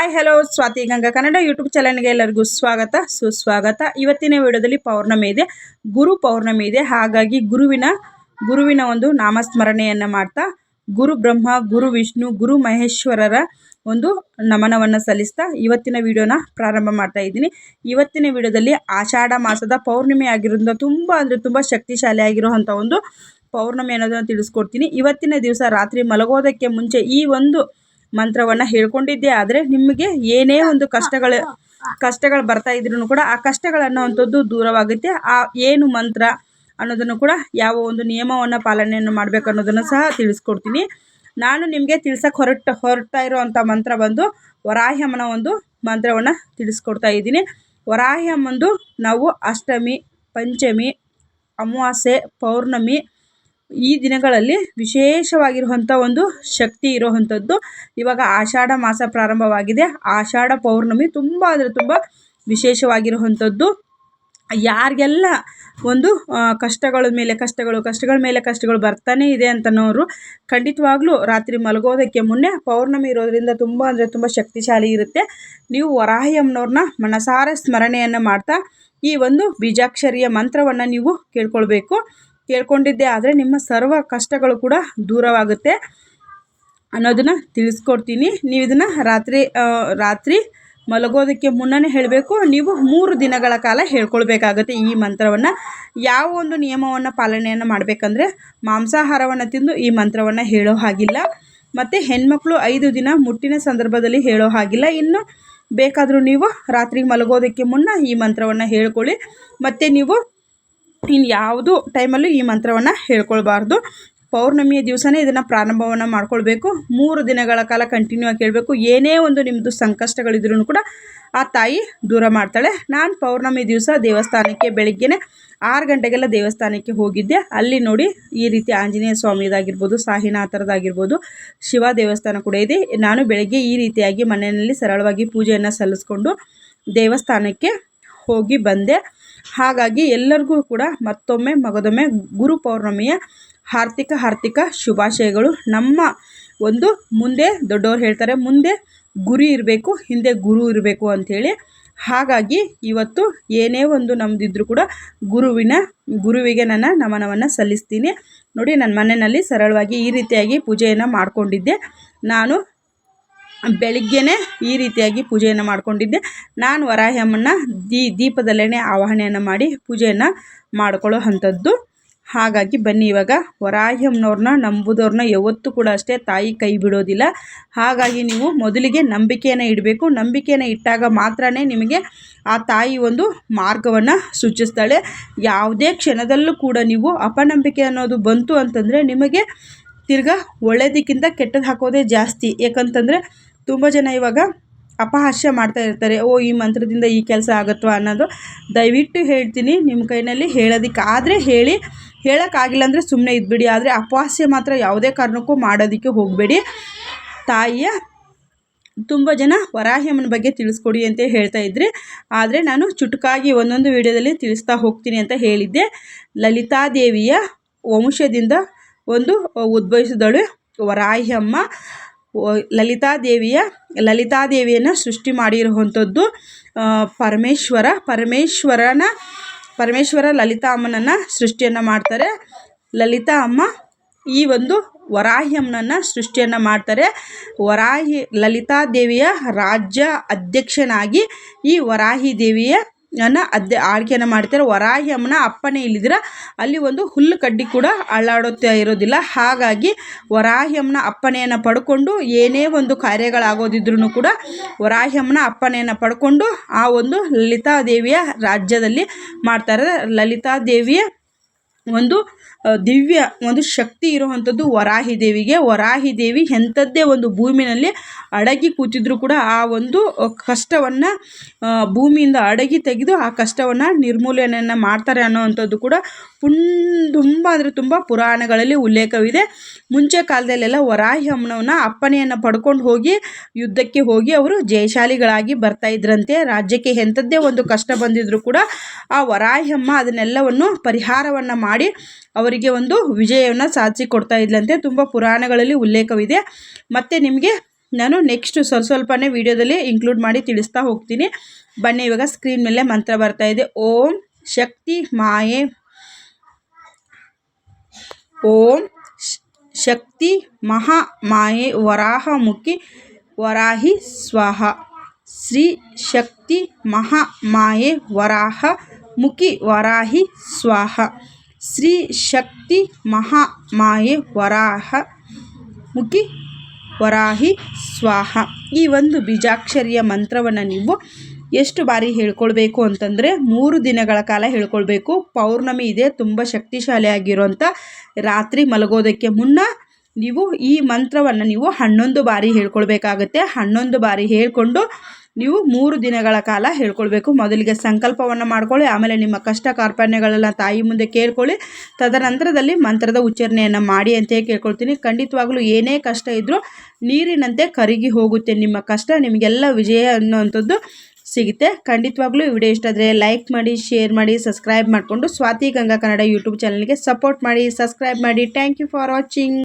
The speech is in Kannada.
Hi hello Swathi Ganga Kannada YouTube ಚಾನಲ್ಗೆ ಎಲ್ಲರಿಗೂ ಸ್ವಾಗತ, ಸುಸ್ವಾಗತ. ಇವತ್ತಿನ ವಿಡಿಯೋದಲ್ಲಿ ಪೌರ್ಣಮಿ ಇದೆ, ಗುರು ಪೌರ್ಣಮಿ ಇದೆ. ಹಾಗಾಗಿ ಗುರುವಿನ ಗುರುವಿನ ಒಂದು ನಾಮಸ್ಮರಣೆಯನ್ನು ಮಾಡ್ತಾ, ಗುರು ಬ್ರಹ್ಮ, ಗುರು ವಿಷ್ಣು, ಗುರು ಮಹೇಶ್ವರರ ಒಂದು ನಮನವನ್ನು ಸಲ್ಲಿಸ್ತಾ ಇವತ್ತಿನ ವಿಡಿಯೋನ ಪ್ರಾರಂಭ ಮಾಡ್ತಾ ಇದ್ದೀನಿ. ಇವತ್ತಿನ ವಿಡಿಯೋದಲ್ಲಿ ಆಷಾಢ ಮಾಸದ ಪೌರ್ಣಿಮೆ ಆಗಿರೋದ್ರಿಂದ ತುಂಬ ಅಂದರೆ ತುಂಬ ಶಕ್ತಿಶಾಲಿ ಆಗಿರುವಂಥ ಒಂದು ಪೌರ್ಣಮಿ ಅನ್ನೋದನ್ನು ತಿಳಿಸ್ಕೊಡ್ತೀನಿ. ಇವತ್ತಿನ ದಿವಸ ರಾತ್ರಿ ಮಲಗೋದಕ್ಕೆ ಮುಂಚೆ ಈ ಒಂದು ಮಂತ್ರವನ್ನು ಹೇಳ್ಕೊಂಡಿದ್ದೆ ಆದರೆ ನಿಮಗೆ ಏನೇ ಒಂದು ಕಷ್ಟಗಳು ಕಷ್ಟಗಳು ಬರ್ತಾ ಇದ್ರೂ ಕೂಡ ಆ ಕಷ್ಟಗಳನ್ನೋವಂಥದ್ದು ದೂರವಾಗುತ್ತೆ. ಆ ಏನು ಮಂತ್ರ ಅನ್ನೋದನ್ನು ಕೂಡ ಯಾವ ಒಂದು ನಿಯಮವನ್ನು ಪಾಲನೆಯನ್ನು ಮಾಡಬೇಕು ಅನ್ನೋದನ್ನು ಸಹ ತಿಳಿಸ್ಕೊಡ್ತೀನಿ. ನಾನು ನಿಮಗೆ ತಿಳಿಸಕ್ಕೆ ಹೊರಟ ಹೊರಡ್ತಾ ಇರೋವಂಥ ಮಂತ್ರ ಬಂದು ವರಾಹ್ಯಮನ ಒಂದು ಮಂತ್ರವನ್ನು ತಿಳಿಸ್ಕೊಡ್ತಾ ಇದ್ದೀನಿ. ವರಾಹ್ಯಮಂದು ನಾವು ಅಷ್ಟಮಿ ಪಂಚಮಿ ಅಮಾವಾಸ್ಯೆ ಪೌರ್ಣಮಿ ಈ ದಿನಗಳಲ್ಲಿ ವಿಶೇಷವಾಗಿರುವಂಥ ಒಂದು ಶಕ್ತಿ ಇರುವಂಥದ್ದು ಇವಾಗ ಆಷಾಢ ಮಾಸ ಪ್ರಾರಂಭವಾಗಿದೆ. ಆಷಾಢ ಪೌರ್ಣಮಿ ತುಂಬ ಅಂದರೆ ತುಂಬ ವಿಶೇಷವಾಗಿರುವಂಥದ್ದು. ಯಾರಿಗೆಲ್ಲ ಒಂದು ಕಷ್ಟಗಳ ಮೇಲೆ ಕಷ್ಟಗಳು, ಕಷ್ಟಗಳ ಮೇಲೆ ಕಷ್ಟಗಳು ಬರ್ತಾನೆ ಇದೆ ಅಂತನೋರು ಖಂಡಿತವಾಗ್ಲೂ ರಾತ್ರಿ ಮಲಗೋದಕ್ಕೆ ಮುನ್ನೆ ಪೌರ್ಣಮಿ ಇರೋದರಿಂದ ತುಂಬ ಅಂದರೆ ತುಂಬ ಶಕ್ತಿಶಾಲಿ ಇರುತ್ತೆ. ನೀವು ವರಾಹಿ ಅಮ್ಮನವ್ರನ್ನ ಮನಸಾರ ಸ್ಮರಣೆಯನ್ನು ಮಾಡ್ತಾ ಈ ಒಂದು ಬೀಜಾಕ್ಷರಿಯ ಮಂತ್ರವನ್ನು ನೀವು ಕೇಳ್ಕೊಳ್ಬೇಕು. ಕೇಳ್ಕೊಂಡಿದ್ದೆ, ಆದರೆ ನಿಮ್ಮ ಸರ್ವ ಕಷ್ಟಗಳು ಕೂಡ ದೂರವಾಗುತ್ತೆ ಅನ್ನೋದನ್ನು ತಿಳಿಸ್ಕೊಡ್ತೀನಿ. ನೀವು ಇದನ್ನು ರಾತ್ರಿ ರಾತ್ರಿ ಮಲಗೋದಕ್ಕೆ ಮುನ್ನನೇ ಹೇಳಬೇಕು. ನೀವು ಮೂರು ದಿನಗಳ ಕಾಲ ಹೇಳ್ಕೊಳ್ಬೇಕಾಗುತ್ತೆ ಈ ಮಂತ್ರವನ್ನು. ಯಾವ ಒಂದು ನಿಯಮವನ್ನು ಪಾಲನೆಯನ್ನು ಮಾಡಬೇಕಂದ್ರೆ ಮಾಂಸಾಹಾರವನ್ನು ತಿಂದು ಈ ಮಂತ್ರವನ್ನು ಹೇಳೋ ಹಾಗಿಲ್ಲ. ಮತ್ತು ಹೆಣ್ಮಕ್ಳು ಐದು ದಿನ ಮುಟ್ಟಿನ ಸಂದರ್ಭದಲ್ಲಿ ಹೇಳೋ ಹಾಗಿಲ್ಲ. ಇನ್ನು ಬೇಕಾದರೂ ನೀವು ರಾತ್ರಿ ಮಲಗೋದಕ್ಕೆ ಮುನ್ನ ಈ ಮಂತ್ರವನ್ನು ಹೇಳ್ಕೊಳ್ಳಿ. ಮತ್ತು ನೀವು ಇನ್ನು ಯಾವುದು ಟೈಮಲ್ಲೂ ಈ ಮಂತ್ರವನ್ನು ಹೇಳ್ಕೊಳ್ಬಾರ್ದು. ಪೌರ್ಣಮಿಯ ದಿವಸನೇ ಇದನ್ನು ಪ್ರಾರಂಭವನ್ನು ಮಾಡ್ಕೊಳ್ಬೇಕು. ಮೂರು ದಿನಗಳ ಕಾಲ ಕಂಟಿನ್ಯೂ ಆಗಿ ಕೇಳಬೇಕು ಏನೇ ಒಂದು ನಿಮ್ಮದು ಸಂಕಷ್ಟಗಳಿದ್ರೂ ಕೂಡ ಆ ತಾಯಿ ದೂರ ಮಾಡ್ತಾಳೆ. ನಾನು ಪೌರ್ಣಮಿ ದಿವಸ ದೇವಸ್ಥಾನಕ್ಕೆ ಬೆಳಿಗ್ಗೆನೆ ಆರು ಗಂಟೆಗೆಲ್ಲ ದೇವಸ್ಥಾನಕ್ಕೆ ಹೋಗಿದ್ದೆ. ಅಲ್ಲಿ ನೋಡಿ ಈ ರೀತಿ ಆಂಜನೇಯ ಸ್ವಾಮಿದಾಗಿರ್ಬೋದು ಸಾಹಿನಾಥರದಾಗಿರ್ಬೋದು ಶಿವ ದೇವಸ್ಥಾನ ಕೂಡ ಇದೆ. ನಾನು ಬೆಳಗ್ಗೆ ಈ ರೀತಿಯಾಗಿ ಮನೆಯಲ್ಲಿ ಸರಳವಾಗಿ ಪೂಜೆಯನ್ನು ಸಲ್ಲಿಸ್ಕೊಂಡು ದೇವಸ್ಥಾನಕ್ಕೆ ಹೋಗಿ ಬಂದೆ. ಹಾಗಾಗಿ ಎಲ್ಲರಿಗೂ ಕೂಡ ಮತ್ತೊಮ್ಮೆ ಮಗದೊಮ್ಮೆ ಗುರು ಪೌರ್ಣಮಿಯ ಹಾರ್ದಿಕ ಹಾರ್ದಿಕ ಶುಭಾಶಯಗಳು. ನಮ್ಮ ಒಂದು ಮುಂದೆ ದೊಡ್ಡವರು ಹೇಳ್ತಾರೆ, ಮುಂದೆ ಗುರಿ ಇರಬೇಕು, ಹಿಂದೆ ಗುರು ಇರಬೇಕು ಅಂಥೇಳಿ. ಹಾಗಾಗಿ ಇವತ್ತು ಏನೇ ಒಂದು ನಮ್ಮದಿದ್ರೂ ಕೂಡ ಗುರುವಿನ, ಗುರುವಿಗೆ ನನ್ನ ನಮನವನ್ನು ಸಲ್ಲಿಸ್ತೀನಿ. ನೋಡಿ, ನನ್ನ ಮನೆಯಲ್ಲಿ ಸರಳವಾಗಿ ಈ ರೀತಿಯಾಗಿ ಪೂಜೆಯನ್ನು ಮಾಡಿಕೊಂಡಿದ್ದೆ. ನಾನು ಬೆಳಿಗ್ಗೆನೇ ಈ ರೀತಿಯಾಗಿ ಪೂಜೆಯನ್ನು ಮಾಡಿಕೊಂಡಿದ್ದೆ. ನಾನು ವರಾಹಿ ಅಮ್ಮನ ದೀ ದೀಪದಲ್ಲೇ ಆವಾಹನೆಯನ್ನು ಮಾಡಿ ಪೂಜೆಯನ್ನು ಮಾಡ್ಕೊಳ್ಳೋ ಅಂಥದ್ದು. ಹಾಗಾಗಿ ಬನ್ನಿ ಇವಾಗ. ವರಾಹಿ ಅಮ್ಮನವ್ರನ್ನ ನಂಬುದವ್ರನ್ನ ಯಾವತ್ತೂ ಕೂಡ ಅಷ್ಟೇ ತಾಯಿ ಕೈ ಬಿಡೋದಿಲ್ಲ. ಹಾಗಾಗಿ ನೀವು ಮೊದಲಿಗೆ ನಂಬಿಕೆಯನ್ನು ಇಡಬೇಕು. ನಂಬಿಕೆಯನ್ನು ಇಟ್ಟಾಗ ಮಾತ್ರ ನಿಮಗೆ ಆ ತಾಯಿ ಒಂದು ಮಾರ್ಗವನ್ನು ಸೂಚಿಸ್ತಾಳೆ. ಯಾವುದೇ ಕ್ಷಣದಲ್ಲೂ ಕೂಡ ನೀವು ಅಪನಂಬಿಕೆ ಅನ್ನೋದು ಬಂತು ಅಂತಂದರೆ ನಿಮಗೆ ತಿರ್ಗಾ ಒಳ್ಳೆಯದಕ್ಕಿಂತ ಕೆಟ್ಟದ್ದು ಹಾಕೋದೇ ಜಾಸ್ತಿ. ಯಾಕಂತಂದರೆ ತುಂಬ ಜನ ಇವಾಗ ಅಪಹಾಸ್ಯ ಮಾಡ್ತಾ ಇರ್ತಾರೆ, ಓ, ಈ ಮಂತ್ರದಿಂದ ಈ ಕೆಲಸ ಆಗುತ್ತೋ ಅನ್ನೋದು. ದಯವಿಟ್ಟು ಹೇಳ್ತೀನಿ ನಿಮ್ಮ ಕೈನಲ್ಲಿ ಹೇಳೋದಕ್ಕಾದರೆ ಹೇಳಿ, ಹೇಳೋಕ್ಕಾಗಿಲ್ಲ ಅಂದರೆ ಸುಮ್ಮನೆ ಇದ್ಬಿಡಿ. ಆದರೆ ಅಪಹಾಸ್ಯ ಮಾತ್ರ ಯಾವುದೇ ಕಾರಣಕ್ಕೂ ಮಾಡೋದಕ್ಕೆ ಹೋಗಬೇಡಿ. ತಾಯಿಯ ತುಂಬ ಜನ ವರಾಹ್ಯಮ್ಮನ ಬಗ್ಗೆ ತಿಳಿಸ್ಕೊಡಿ ಅಂತ ಹೇಳ್ತಾ ಇದ್ರಿ. ಆದರೆ ನಾನು ಚುಟುಕಾಗಿ ಒಂದೊಂದು ವಿಡಿಯೋದಲ್ಲಿ ತಿಳಿಸ್ತಾ ಹೋಗ್ತೀನಿ ಅಂತ ಹೇಳಿದ್ದೆ. ಲಲಿತಾದೇವಿಯ ವಂಶದಿಂದ ಒಂದು ಉದ್ಭವಿಸಿದಳು ವರಾಹ್ಯಮ್ಮ. ಲಲಿತಾದೇವಿಯ, ಲಲಿತಾದೇವಿಯನ್ನು ಸೃಷ್ಟಿ ಮಾಡಿರುವಂಥದ್ದು ಪರಮೇಶ್ವರ. ಪರಮೇಶ್ವರನ, ಪರಮೇಶ್ವರ ಲಲಿತಾ ಅಮ್ಮನನ್ನು ಸೃಷ್ಟಿಯನ್ನು ಮಾಡ್ತಾರೆ. ಲಲಿತಾ ಅಮ್ಮ ಈ ಒಂದು ವರಾಹಿ ಅಮ್ಮನನ್ನು ಸೃಷ್ಟಿಯನ್ನು ಮಾಡ್ತಾರೆ. ವರಾಹಿ, ಲಲಿತಾದೇವಿಯ ರಾಜ್ಯ ಅಧ್ಯಕ್ಷನಾಗಿ ಈ ವರಾಹಿ ದೇವಿಯ ಅನ್ನ ಅದ್ದೆ ಆಳ್ಕೆಯನ್ನು ಮಾಡ್ತಾರೆ, ವರಾಹಿ ಅಮ್ಮನ ಅಪ್ಪನೇ ಇಲ್ಲಿದ್ರೆ ಅಲ್ಲಿ ಒಂದು ಹುಲ್ಲು ಕಡ್ಡಿ ಕೂಡ ಅಳ್ಳಾಡುತ್ತಾ ಇರೋದಿಲ್ಲ. ಹಾಗಾಗಿ ವರಾಹಿ ಅಮ್ಮನ ಅಪ್ಪನೆಯನ್ನು ಪಡ್ಕೊಂಡು ಏನೇ ಒಂದು ಕಾರ್ಯಗಳಾಗೋದಿದ್ರೂ ಕೂಡ ವರಾಹಿ ಅಮ್ಮನ ಅಪ್ಪನೆಯನ್ನು ಪಡ್ಕೊಂಡು ಆ ಒಂದು ಲಲಿತಾದೇವಿಯ ರಾಜ್ಯದಲ್ಲಿ ಮಾಡ್ತಾರೆ ಲಲಿತಾದೇವಿಯ ಒಂದು ದಿವ್ಯ ಒಂದು ಶಕ್ತಿ ಇರುವಂಥದ್ದು ವರಾಹಿ ದೇವಿಗೆ. ವರಾಹಿ ದೇವಿ ಎಂಥದ್ದೇ ಒಂದು ಭೂಮಿನಲ್ಲಿ ಅಡಗಿ ಕೂತಿದ್ರು ಕೂಡ ಆ ಒಂದು ಕಷ್ಟವನ್ನು ಭೂಮಿಯಿಂದ ಅಡಗಿ ತೆಗೆದು ಆ ಕಷ್ಟವನ್ನು ನಿರ್ಮೂಲನೆಯನ್ನು ಮಾಡ್ತಾರೆ ಅನ್ನೋವಂಥದ್ದು ಕೂಡ ಪುಣ್ ತುಂಬ ಅಂದರೆ ತುಂಬ ಪುರಾಣಗಳಲ್ಲಿ ಉಲ್ಲೇಖವಿದೆ. ಮುಂಚೆ ಕಾಲದಲ್ಲೆಲ್ಲ ವರಾಹಿ ಅಮ್ಮನವನ್ನ ಅಪ್ಪನೆಯನ್ನು ಪಡ್ಕೊಂಡು ಹೋಗಿ ಯುದ್ಧಕ್ಕೆ ಹೋಗಿ ಅವರು ಜಯಶಾಲಿಗಳಾಗಿ ಬರ್ತಾ ಇದ್ರಂತೆ. ರಾಜ್ಯಕ್ಕೆ ಎಂಥದ್ದೇ ಒಂದು ಕಷ್ಟ ಬಂದಿದ್ರು ಕೂಡ ಆ ವರಾಹಿ ಅಮ್ಮ ಅದನ್ನೆಲ್ಲವನ್ನು ಪರಿಹಾರವನ್ನು ಮಾಡಿ ಅವರಿಗೆ ಒಂದು ವಿಜಯವನ್ನು ಸಾಧಿಸಿ ಕೊಡ್ತಾ ಇದ್ಲಂತೆ. ತುಂಬ ಪುರಾಣಗಳಲ್ಲಿ ಉಲ್ಲೇಖವಿದೆ. ಮತ್ತು ನಿಮಗೆ ನಾನು ನೆಕ್ಸ್ಟ್ ಸ್ವಲ್ಪ ಸ್ವಲ್ಪನೇ ವಿಡಿಯೋದಲ್ಲಿ ಇನ್ಕ್ಲೂಡ್ ಮಾಡಿ ತಿಳಿಸ್ತಾ ಹೋಗ್ತೀನಿ. ಬನ್ನಿ, ಇವಾಗ ಸ್ಕ್ರೀನ್ ಮೇಲೆ ಮಂತ್ರ ಬರ್ತಾ ಇದೆ. ಓಂ ಶಕ್ತಿ ಮಾಯೆ. ಓಂ ಶಕ್ತಿ ಮಹಾ ಮಾಯೆ ವರಾಹಮುಖಿ ವರಾಹಿ ಸ್ವಾಹ. ಶ್ರೀ ಶಕ್ತಿ ಮಹಾ ಮಾಯೆ ವರಾಹ ಮುಖಿ ವರಾಹಿ ಸ್ವಾಹ. ಶ್ರೀ ಶಕ್ತಿ ಮಹಾ ಮಾಯೆ ವರಾಹ, ಮುಖಿ ವರಾಹಿ ಸ್ವಾಹ. ಈ ಒಂದು ಬೀಜಾಕ್ಷರಿಯ ಮಂತ್ರವನ್ನು ನೀವು ಎಷ್ಟು ಬಾರಿ ಹೇಳ್ಕೊಳ್ಬೇಕು ಅಂತಂದರೆ ಮೂರು ದಿನಗಳ ಕಾಲ ಹೇಳ್ಕೊಳ್ಬೇಕು. ಪೌರ್ಣಮಿ ಇದೆ, ತುಂಬ ಶಕ್ತಿಶಾಲಿಯಾಗಿರುವಂಥ ರಾತ್ರಿ ಮಲಗೋದಕ್ಕೆ ಮುನ್ನ ನೀವು ಈ ಮಂತ್ರವನ್ನು ನೀವು ಹನ್ನೊಂದು ಬಾರಿ ಹೇಳ್ಕೊಳ್ಬೇಕಾಗತ್ತೆ. ಹನ್ನೊಂದು ಬಾರಿ ಹೇಳ್ಕೊಂಡು ನೀವು ಮೂರು ದಿನಗಳ ಕಾಲ ಹೇಳ್ಕೊಳ್ಬೇಕು. ಮೊದಲಿಗೆ ಸಂಕಲ್ಪವನ್ನು ಮಾಡ್ಕೊಳ್ಳಿ, ಆಮೇಲೆ ನಿಮ್ಮ ಕಷ್ಟ ಕಾರ್ಪಣ್ಯಗಳೆಲ್ಲ ತಾಯಿ ಮುಂದೆ ಕೇಳ್ಕೊಳ್ಳಿ. ತದನಂತರದಲ್ಲಿ ಮಂತ್ರದ ಉಚ್ಚಾರಣೆಯನ್ನು ಮಾಡಿ ಅಂತ ಕೇಳ್ಕೊಳ್ತೀನಿ. ಖಂಡಿತವಾಗ್ಲೂ ಏನೇ ಕಷ್ಟ ಇದ್ದರೂ ನೀರಿನಂತೆ ಕರಗಿ ಹೋಗುತ್ತೆ. ನಿಮ್ಮ ಕಷ್ಟ ನಿಮಗೆಲ್ಲ ವಿಜಯ ಅನ್ನುವಂಥದ್ದು ಸಿಗುತ್ತೆ. ಖಂಡಿತವಾಗ್ಲೂ ಈ ವಿಡಿಯೋ ಇಷ್ಟ ಆದರೆ ಲೈಕ್ ಮಾಡಿ, ಶೇರ್ ಮಾಡಿ, ಸಬ್ಸ್ಕ್ರೈಬ್ ಮಾಡಿಕೊಂಡು ಸ್ವಾತಿ ಗಂಗಾ ಕನ್ನಡ ಯೂಟ್ಯೂಬ್ ಚಾನಲ್ಗೆ ಸಪೋರ್ಟ್ ಮಾಡಿ, ಸಬ್ಸ್ಕ್ರೈಬ್ ಮಾಡಿ. Thank you for watching.